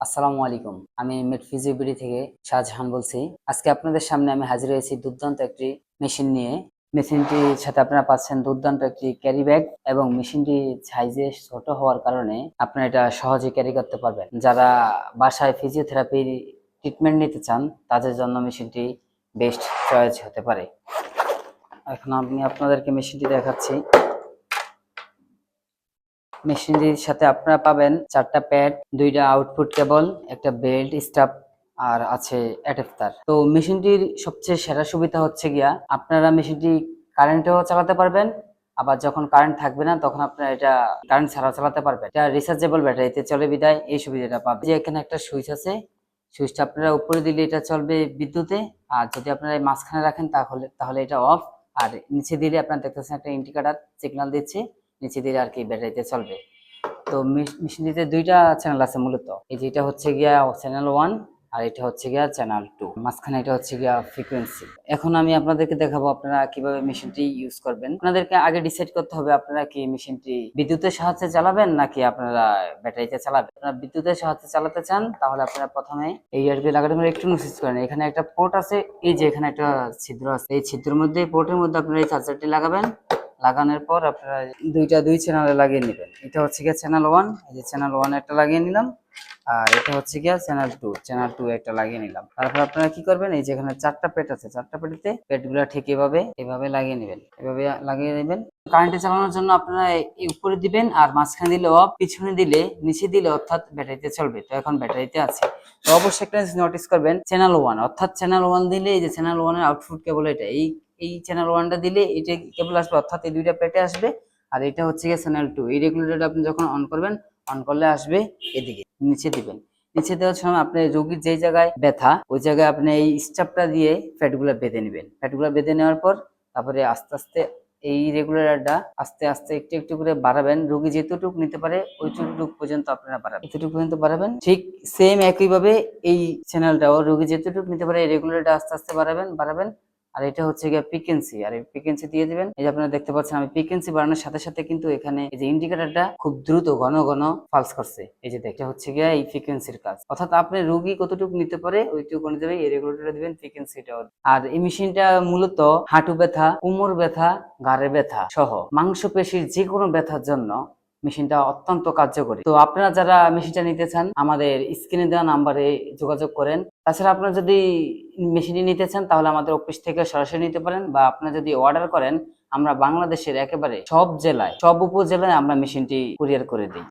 আসসালামু আলাইকুম। আমি মেটফিজিবিডি থেকে শাহজাহান বলছি। আজকে আপনাদের সামনে আমি হাজির হয়েছি দুর্দান্ত একটি মেশিন নিয়ে। মেশিনটির সাথে আপনারা পাচ্ছেন দুর্দান্ত একটি ক্যারি ব্যাগ এবং মেশিনটি সাইজে ছোট হওয়ার কারণে আপনারা এটা সহজে ক্যারি করতে পারবেন। যারা বাসায় ফিজিওথেরাপির ট্রিটমেন্ট নিতে চান, তাদের জন্য মেশিনটি বেস্ট চয়েস হতে পারে। এখন আমি আপনাদেরকে মেশিনটি দেখাচ্ছি। মেশিনটির সাথে আপনারা পাবেন চারটা প্যাড, দুইটা আউটপুট কেবল, একটা বেল্ট, স্টাফ আর আছে অ্যাডাপ্টার। তো মেশিনটির সবচেয়ে সেরা সুবিধা হচ্ছে গিয়া, আপনারা মেশিনটি কারেন্টেও চালাতে পারবেন, আবার যখন কারেন্ট থাকবে না, তখন আপনারা এটা কারেন্ট ছাড়া চালাতে পারবেন। এটা রিচার্জেবল ব্যাটারিতে চলে বিদায়, এই সুবিধাটা পাবেন। যে এখানে একটা সুইচ আছে, সুইচটা আপনারা উপরে দিলে এটা চলবে বিদ্যুতে, আর যদি আপনারা মাঝখানে রাখেন তাহলে তাহলে এটা অফ আর নিচে দিলে আপনারা দেখতেছেন একটা ইন্ডিকেটার সিগন্যাল দিচ্ছে। নিচে দিলে আর কি ব্যাটারিতে চলবে। তো মেশ- মেশিনটিতে দুইটা চ্যানেল আছে মূলত। এই যে এটা হচ্ছে গিয়া চ্যানেল ওয়ান আর এটা হচ্ছে গিয়া চ্যানেল টু মাঝখানে এটা হচ্ছে গিয়া ফ্রিকোয়েন্সি এখন আমি আপনাদেরকে দেখাবো আপনারা কীভাবে মেশিনটি ইউজ করবেন। আপনাদেরকে আগে ডিসাইড করতে হবে আপনারা কি মেশিনটি বিদ্যুতের সাহায্যে চালাবেন নাকি আপনারা ব্যাটারিতে চালাবেন। আপনারা বিদ্যুতের সাহায্যে চালাতে চান, তাহলে আপনারা প্রথমে এই ইয়ারবি লাগাতে একটু নোটিস করেন। এখানে একটা পোর্ট আছে, এই যে এখানে একটা ছিদ্র আছে। এই ছিদ্রের মধ্যে পোর্টের মধ্যে আপনারা এই চার্জারটি লাগাবেন। লাগানোর পর আপনারা দুইটা দুই চ্যানেলে লাগিয়ে নেবেন। এটা হচ্ছে গিয়ে চ্যানেল ওয়ান এই যে চ্যানেল ওয়ান একটা লাগিয়ে নিলাম, আর এটা হচ্ছে গিয়া চ্যানেল টু চ্যানেল টু একটা লাগিয়ে নিলাম। তারপর আপনারা কি করবেন, এই যেখানে চারটা পেট আছে, চারটা পেটিতে পেটগুলো ঠিক এভাবে এভাবে লাগিয়ে নেবেন, এভাবে লাগিয়ে নেবেন। কারেন্টে চালানোর জন্য আপনারা উপরে দিবেন আর মাঝখানে দিলে অফ পিছনে দিলে নিচে দিলে অর্থাৎ ব্যাটারিতে চলবে। তো এখন ব্যাটারিতে আছে। তো অবশ্যই একটা নোটিস করবেন চ্যানেল ওয়ান অর্থাৎ চ্যানেল ওয়ান দিলে এই যে চ্যানেল ওয়ানের আউটপুট কেবল এটা, এই এই চ্যানেল ওয়ানটা দিলে এটা কেবল আসবে, অর্থাৎ এই দুইটা পেটে আসবে। আর এটা হচ্ছে গিয়ে চ্যানেল টু এই রেগুলেটরটা আপনি যখন অন করবেন অন করলে আসবে এদিকে, নিচে দিবেন। নিচে দেওয়ার সময় আপনি রোগীর যেই জায়গায় ব্যথা, ওই জায়গায় আপনি এই স্টাফটা দিয়ে ফ্যাটগুলো বেঁধে নেবেন। ফ্যাটগুলো বেঁধে নেওয়ার পর তারপরে আস্তে আস্তে এই রেগুলেটরটা আস্তে আস্তে একটু একটু করে বাড়াবেন। রোগী যেতটুকু নিতে পারে ওইটুকু পর্যন্ত আপনারা বাড়াবেন। এতটুকু পর্যন্ত বাড়াবেন, ঠিক সেম একইভাবে এই চ্যানেলটাও রোগী যেতটুকু নিতে পারে, এই রেগুলেটরটা আস্তে আস্তে বাড়াবেন বাড়াবেন। আর এটা হচ্ছে গিয়ে ফ্রিকোয়েন্সি আর এই ফ্রিকোয়েন্সি দিয়ে দিবেন। এই যে আপনারা দেখতে পাচ্ছেন, আমি ফ্রিকোয়েন্সি বাড়ানোর সাথে সাথে কিন্তু এখানে এই যে ইন্ডিকেটরটা খুব দ্রুত ঘন ঘন পালস করছে। এই যে দেখতে হচ্ছে গিয়ে এই ফ্রিকোয়েন্সির কাজ। অর্থাৎ আপনি রোগী কতটুকু নিতে পারে, ওইটুকু অনুযায়ী এই রেগুলেটরটা দিবেন ফ্রিকোয়েন্সিটাও আর এই মেশিনটা মূলত হাঁটু ব্যথা, কোমর ব্যথা ঘাড়ে ব্যথা সহ মাংসপেশির যে কোনো ব্যথার জন্য মেশিনটা অত্যন্ত কার্যকরী। তো আপনারা যারা মেশিনটা নিতে চান, আমাদের স্ক্রিনে দেওয়া নাম্বারে যোগাযোগ করেন। তাছাড়া আপনারা যদি মেশিনটি নিতে চান তাহলে আমাদের অফিস থেকে সরাসরি নিতে পারেন বা আপনারা যদি অর্ডার করেন, আমরা বাংলাদেশের একেবারে সব জেলায়, সব উপজেলায় আমরা মেশিনটি কুরিয়ার করে দিই।